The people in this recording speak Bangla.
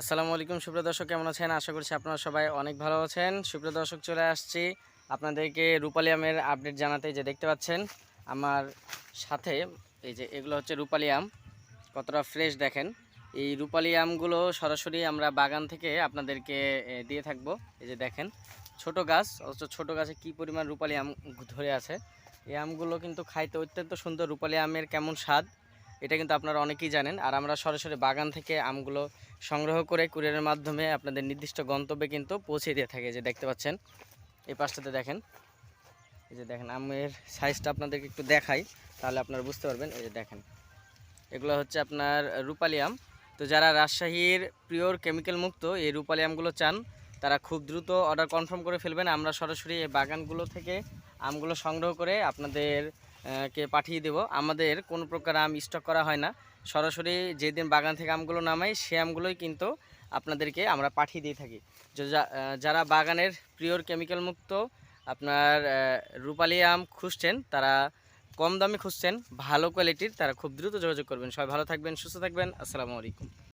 আসসালামু আলাইকুম, সুপ্রিয় দর্শক, কেমন আছেন? আশা করছি আপনারা সবাই অনেক ভালো আছেন। সুপ্রিয় দর্শক, চলে আসছি আপনাদেরকে রূপালি আমের আপডেট জানাতে। যে দেখতে পাচ্ছেন, আমার সাথে এই যে এগুলো হচ্ছে রূপালি আম। কতটা ফ্রেশ দেখেন। এই রূপালি আমগুলো সরাসরি আমরা বাগান থেকে আপনাদেরকে দিয়ে থাকব। এই যে দেখেন, ছোট গাছ, অথচ ছোট গাছে কি পরিমাণ রূপালি আম ধরে আছে। এই আমগুলো কিন্তু খাইতে অত্যন্ত সুন্দর। রূপালি আমের কেমন স্বাদ। এটা কিন্তু আপনারা অনেকেই জানেন। আর আমরা সরাসরি বাগান থেকে আমগুলো সংগ্রহ করে কুরিয়ারের মাধ্যমে আপনাদের নির্দিষ্ট গন্তব্যে কিন্তু পৌঁছে দিয়ে থাকে, যে দেখতে পাচ্ছেন। এই পাশটাতে দেখেন। এই যে দেখেন, আমের সাইজটা আপনাদেরকে একটু দেখাই, তাহলে আপনারা বুঝতে পারবেন। এই যে দেখেন, এগুলো হচ্ছে আপনার রূপালি আম। তো যারা রাজশাহীর পিওর কেমিক্যাল মুক্ত, এই রূপালি আমগুলো চান, তারা খুব দ্রুত অর্ডার কনফার্ম করে ফেলবেন। আমরা সরাসরি এই বাগানগুলো থেকে আমগুলো সংগ্রহ করে আপনাদের কে পাঠিয়ে দেব। আমাদের কোনো প্রকার আম স্টক করা হয় না। সরাসরি যেদিন বাগান থেকে আমগুলো নামাই, সে আমগুলোই কিন্তু আপনাদেরকে আমরা পাঠিয়ে দিয়ে থাকি। যারা বাগানের প্রিয়র কেমিক্যাল মুক্ত, আপনার রূপালি আম খুঁজছেন, তারা কম দামে খুঁজছেন, ভালো কোয়ালিটির তারা খুব দ্রুত যোগাযোগ করবেন। সবাই ভালো থাকবেন, সুস্থ থাকবেন। আসসালামু আলাইকুম।